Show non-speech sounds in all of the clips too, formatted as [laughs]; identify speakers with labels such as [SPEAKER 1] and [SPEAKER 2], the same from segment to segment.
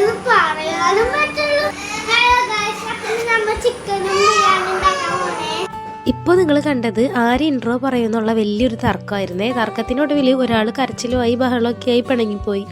[SPEAKER 1] ഇത് പറയാനും ബിരിയാണി
[SPEAKER 2] ഇപ്പോൾ നിങ്ങൾ കണ്ടത് ആര് ഇൻട്രോ പറയുന്നുള്ള വലിയൊരു തർക്കമായിരുന്നേ തർക്കത്തിനൊടുവിൽ ഒരാൾ കരച്ചിലുമായി ബഹളമൊക്കെയായി പിണങ്ങിപ്പോയി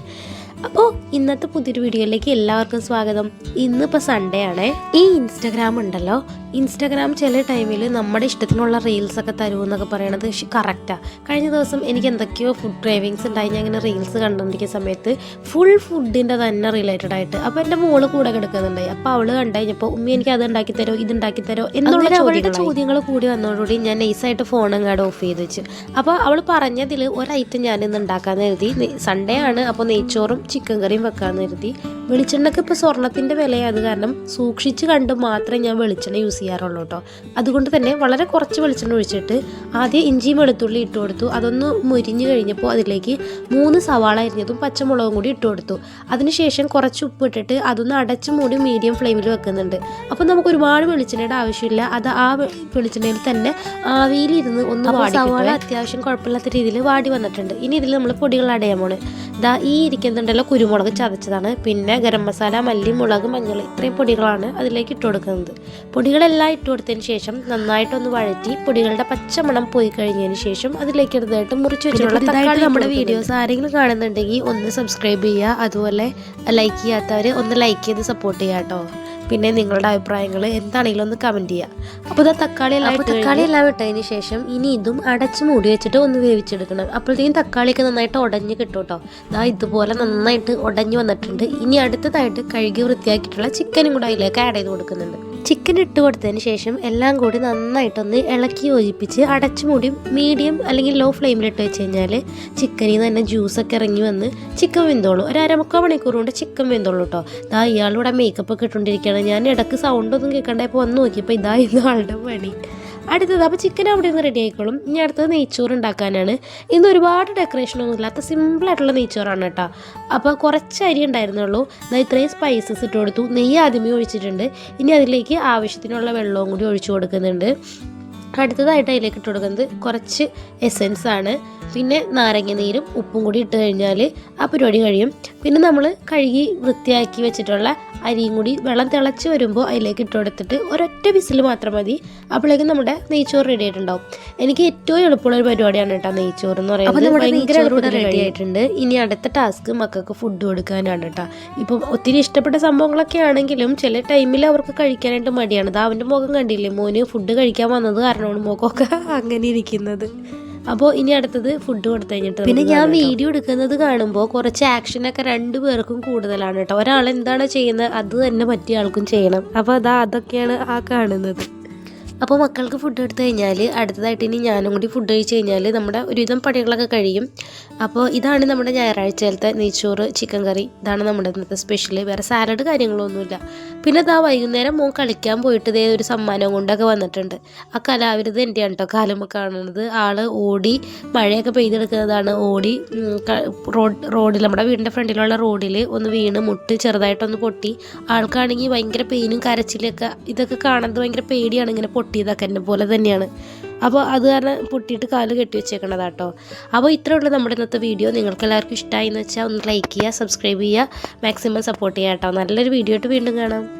[SPEAKER 2] അപ്പോൾ ഇന്നത്തെ പുതിയൊരു വീഡിയോയിലേക്ക് എല്ലാവർക്കും സ്വാഗതം ഇന്നിപ്പോൾ സൺഡേ ആണ് ഈ ഇൻസ്റ്റാഗ്രാം ഉണ്ടല്ലോ ഇൻസ്റ്റാഗ്രാം ചില ടൈമിൽ നമ്മുടെ ഇഷ്ടത്തിനുള്ള റീൽസ് ഒക്കെ തരുമെന്നൊക്കെ പറയണത് കറക്റ്റാണ് കഴിഞ്ഞ ദിവസം എനിക്ക് എന്തൊക്കെയോ ഫുഡ് ക്രേവിങ്സ് ഉണ്ടായി ഞാൻ ഇങ്ങനെ റീൽസ് കണ്ടുകൊണ്ടിരിക്കുന്ന സമയത്ത് ഫുൾ ഫുഡിൻ്റെ തന്നെ റിലേറ്റഡ് ആയിട്ട് അപ്പോൾ എൻ്റെ മോള് കൂടെ കിടക്കുന്നുണ്ടായി അപ്പോൾ അവൾ കണ്ടു കഴിഞ്ഞപ്പോൾ ഉമ്മി എനിക്ക് അത് ഉണ്ടാക്കി തരോ ഇത് ഉണ്ടാക്കി തരോ എന്നുള്ള അവളുടെ ചോദ്യങ്ങൾ കൂടി വന്നതോടുകൂടി ഞാൻ നൈസായിട്ട് ഫോൺ അങ്ങാട് ഓഫ് ചെയ്ത് വെച്ചു അപ്പോൾ അവൾ പറഞ്ഞതിൽ ഒരു ഐറ്റം ഞാൻ ഇന്ന് ഉണ്ടാക്കാമെന്ന് എഴുതി സൺഡേ ആണ് അപ്പോൾ നെയ്ച്ചോറും ചിക്കൻ കറിയും വെക്കാമെന്ന് കരുതി വെളിച്ചെണ്ണയ്ക്ക് ഇപ്പോൾ സ്വർണത്തിൻ്റെ വിലയായത് കാരണം സൂക്ഷിച്ച് കണ്ട് മാത്രമേ ഞാൻ വെളിച്ചെണ്ണ യൂസ് ചെയ്യാറുള്ളൂ കേട്ടോ അതുകൊണ്ട് തന്നെ വളരെ കുറച്ച് വെളിച്ചെണ്ണ ഒഴിച്ചിട്ട് ആദ്യം ഇഞ്ചിയും വെളുത്തുള്ളി ഇട്ട് കൊടുത്തു അതൊന്ന് മുരിഞ്ഞ് കഴിഞ്ഞപ്പോൾ അതിലേക്ക് മൂന്ന് സവാള അരിഞ്ഞതും പച്ചമുളകും കൂടി ഇട്ട് കൊടുത്തു അതിനുശേഷം കുറച്ച് ഉപ്പ് ഇട്ടിട്ട് അതൊന്ന് അടച്ച് മൂടി മീഡിയം ഫ്ലെയിമിൽ വെക്കുന്നുണ്ട് അപ്പോൾ നമുക്ക് ഒരുപാട് വെളിച്ചെണ്ണയുടെ ആവശ്യമില്ല അത് ആ വെളിച്ചെണ്ണയിൽ തന്നെ ആവിയിലിരുന്ന് ഒന്ന് വാടി സവാള അത്യാവശ്യം കുഴപ്പമില്ലാത്ത രീതിയിൽ വാടി വന്നിട്ടുണ്ട് ഇനി ഇതിൽ നമ്മൾ പൊടികൾ അടയാൻ പോണ് ദാ ഈ ഇരിക്കുന്നുണ്ടല്ലോ കുരുമുളക് ചതച്ചതാണ് പിന്നെ ഗരം മസാല മല്ലി മുളക് മഞ്ഞൾ ഇത്രയും പൊടികളാണ് അതിലേക്ക് ഇട്ട് കൊടുക്കുന്നത് പൊടികളെല്ലാം ഇട്ട് കൊടുത്തതിന് ശേഷം നന്നായിട്ടൊന്ന് വഴറ്റി പൊടികളുടെ പച്ചമണം പോയി കഴിഞ്ഞതിന് ശേഷം അതിലേക്ക് ഇടുന്നതായിട്ട് മുറിച്ച് വെച്ചിട്ടുള്ള തക്കാളി നമ്മുടെ വീഡിയോസ് ആരെങ്കിലും കാണുന്നുണ്ടെങ്കിൽ ഒന്ന് സബ്സ്ക്രൈബ് ചെയ്യുക അതുപോലെ ലൈക്ക് ചെയ്യാത്തവർ ഒന്ന് ലൈക്ക് ചെയ്ത് സപ്പോർട്ട് ചെയ്യാം കേട്ടോ പിന്നെ നിങ്ങളുടെ അഭിപ്രായങ്ങൾ എന്താണെങ്കിലും ഒന്ന് കമൻറ്റ് ചെയ്യാം അപ്പോൾ ഇതാ തക്കാളി എല്ലാം തക്കാളി എല്ലാം ഇട്ടതിന് ശേഷം ഇനി ഇതും അടച്ച് മൂടി വെച്ചിട്ട് ഒന്ന് വേവിച്ചെടുക്കണം അപ്പോഴത്തേക്കും തക്കാളിയൊക്കെ നന്നായിട്ട് ഉടഞ്ഞ് കിട്ടും കേട്ടോ ഇതാ ഇതുപോലെ നന്നായിട്ട് ഉടഞ്ഞു വന്നിട്ടുണ്ട് ഇനി അടുത്തതായിട്ട് കഴുകി വൃത്തിയാക്കിയിട്ടുള്ള ചിക്കനും കൂടെ അതിലേക്ക് ആഡ് ചെയ്ത് കൊടുക്കുന്നുണ്ട് ഇട്ട് കൊടുത്തതിന് ശേഷം എല്ലാം കൂടി നന്നായിട്ടൊന്ന് ഇളക്കി യോജിപ്പിച്ച് മൂടി മീഡിയം അല്ലെങ്കിൽ ലോ ഫ്ലെയിമിലിട്ട് വെച്ച് കഴിഞ്ഞാൽ ചിക്കനിൽ നിന്ന് തന്നെ ജ്യൂസൊക്കെ ഇറങ്ങി വന്ന് ചിക്കൻ വെന്തോളൂ ഒരു അരമുക്കാൽ മണിക്കൂർ കൊണ്ട് ചിക്കൻ വെന്തോളൂ കേട്ടോ ഇതാ ഇയാളിവിടെ മേക്കപ്പ് ഒക്കെ ഇട്ടുകൊണ്ടിരിക്കുകയാണ് ഞാൻ ഇടയ്ക്ക് സൗണ്ടൊന്നും കേൾക്കണ്ടായപ്പോൾ വന്ന് നോക്കിയപ്പോൾ ഇതായിരുന്നു ആളുടെ പണി അടുത്തത് അപ്പോൾ ചിക്കൻ അവിടെ നിന്ന് റെഡി ആയിക്കോളും ഇനി അടുത്തത് നെയ്ച്ചോറ് ഉണ്ടാക്കാനാണ് ഇന്ന് ഒരുപാട് ഡെക്കറേഷനൊന്നും ഇല്ലാത്ത സിമ്പിളായിട്ടുള്ള നെയ്ച്ചോറാണ് കേട്ടോ അപ്പോൾ കുറച്ച് അരി ഉണ്ടായിരുന്നുള്ളൂ ഇത്രയും സ്പൈസസ് ഇട്ട് കൊടുത്തു നെയ്യ് ആദ്യമേ ഒഴിച്ചിട്ടുണ്ട് ഇനി അതിലേക്ക് ആവശ്യത്തിനുള്ള വെള്ളവും കൂടി ഒഴിച്ചു കൊടുക്കുന്നുണ്ട് അടുത്തതായിട്ട് അതിലേക്ക് ഇട്ട് കൊടുക്കുന്നത് കുറച്ച് എസെൻസ് ആണ് പിന്നെ നാരങ്ങ നീരും ഉപ്പും കൂടി ഇട്ട് കഴിഞ്ഞാൽ ആ പരിപാടി കഴിയും പിന്നെ നമ്മൾ കഴുകി വൃത്തിയാക്കി വെച്ചിട്ടുള്ള അരിയും കൂടി വെള്ളം തിളച്ച് വരുമ്പോൾ അതിലേക്ക് ഇട്ട് കൊടുത്തിട്ട് ഒരൊറ്റ വിസിൽ മാത്രം മതി അപ്പോഴേക്കും നമ്മുടെ നെയ്ച്ചോറ് റെഡി ആയിട്ടുണ്ടാവും എനിക്ക് ഏറ്റവും എളുപ്പമുള്ള ഒരു പരിപാടിയാണ് കേട്ടോ നെയ്ച്ചോറ് എന്ന് പറയുന്നത് ഭയങ്കര റെഡി ആയിട്ടുണ്ട് ഇനി അടുത്ത ടാസ്ക് മക്കൾക്ക് ഫുഡ് കൊടുക്കാനാണ് കേട്ടോ ഇപ്പം ഒത്തിരി ഇഷ്ടപ്പെട്ട സംഭവങ്ങളൊക്കെ ആണെങ്കിലും ചില ടൈമിൽ അവർക്ക് കഴിക്കാനായിട്ട് മടിയാണ് അത് അവൻ്റെ മുഖം കണ്ടില്ലേ മോന് ഫുഡ് കഴിക്കാൻ വന്നത് കാരണമാണ് മുഖമൊക്കെ [laughs] അങ്ങനെ ഇരിക്കുന്നത് അപ്പോൾ ഇനി അടുത്തത് ഫുഡ് കൊടുത്തു കഴിഞ്ഞിട്ട് പിന്നെ ഞാൻ വീഡിയോ എടുക്കുന്നത് കാണുമ്പോൾ കുറച്ച് ആക്ഷനൊക്കെ രണ്ടു പേർക്കും കൂടുതലാണ് കേട്ടോ ഒരാൾ എന്താണ് ചെയ്യുന്നത് അത് തന്നെ മറ്റേ ആൾക്കും ചെയ്യണം അപ്പോൾ അതാ അതൊക്കെയാണ് ആ കാണുന്നത് അപ്പോൾ മക്കൾക്ക് ഫുഡ് എടുത്തു കഴിഞ്ഞാൽ അടുത്തതായിട്ട് ഇനി ഞാനും കൂടി ഫുഡ് കഴിച്ച് കഴിഞ്ഞാൽ നമ്മുടെ ഒരുവിധം പണികളൊക്കെ കഴിയും അപ്പോൾ ഇതാണ് നമ്മുടെ ഞായറാഴ്ചയിലത്തെ നെയ്ച്ചോറ് ചിക്കൻ കറി ഇതാണ് നമ്മുടെ ഇന്നത്തെ സ്പെഷ്യൽ വേറെ സാലഡ് കാര്യങ്ങളൊന്നുമില്ല പിന്നെ ഇതാ വൈകുന്നേരം മോൻ കളിക്കാൻ പോയിട്ട് ഇതേ ഒരു സമ്മാനം കൊണ്ടൊക്കെ വന്നിട്ടുണ്ട് ആ കലാവിരുത് എൻ്റെയാണ് കേട്ടോ കാലം കാണുന്നത് ആൾ ഓടി മഴയൊക്കെ പെയ്തെടുക്കുന്നതാണ് ഓടി റോഡ് റോഡിൽ നമ്മുടെ വീടിൻ്റെ ഫ്രണ്ടിലുള്ള റോഡിൽ ഒന്ന് വീണ് മുട്ട് ചെറുതായിട്ടൊന്ന് പൊട്ടി ആൾക്കാണെങ്കിൽ ഭയങ്കര പെയിനും കരച്ചിലൊക്കെ ഇതൊക്കെ കാണുന്നത് ഭയങ്കര പേടിയാണ് ഇങ്ങനെ പൊട്ടിയതൊക്കെ എന്നെ പോലെ തന്നെയാണ് അപ്പോൾ അത് കാരണം പൊട്ടിയിട്ട് കാല് കെട്ടി വെച്ചേക്കണതാ കേട്ടോ അപ്പോൾ ഇത്രേ ഉള്ളൂ നമ്മുടെ ഇന്നത്തെ വീഡിയോ നിങ്ങൾക്ക് എല്ലാവർക്കും ഇഷ്ടമായി എന്ന് വെച്ചാൽ ഒന്ന് ലൈക്ക് ചെയ്യുക സബ്സ്ക്രൈബ് ചെയ്യുക മാക്സിമം സപ്പോർട്ട് ചെയ്യുക കേട്ടോ നല്ലൊരു വീഡിയോ ആയിട്ട് വീണ്ടും കാണാം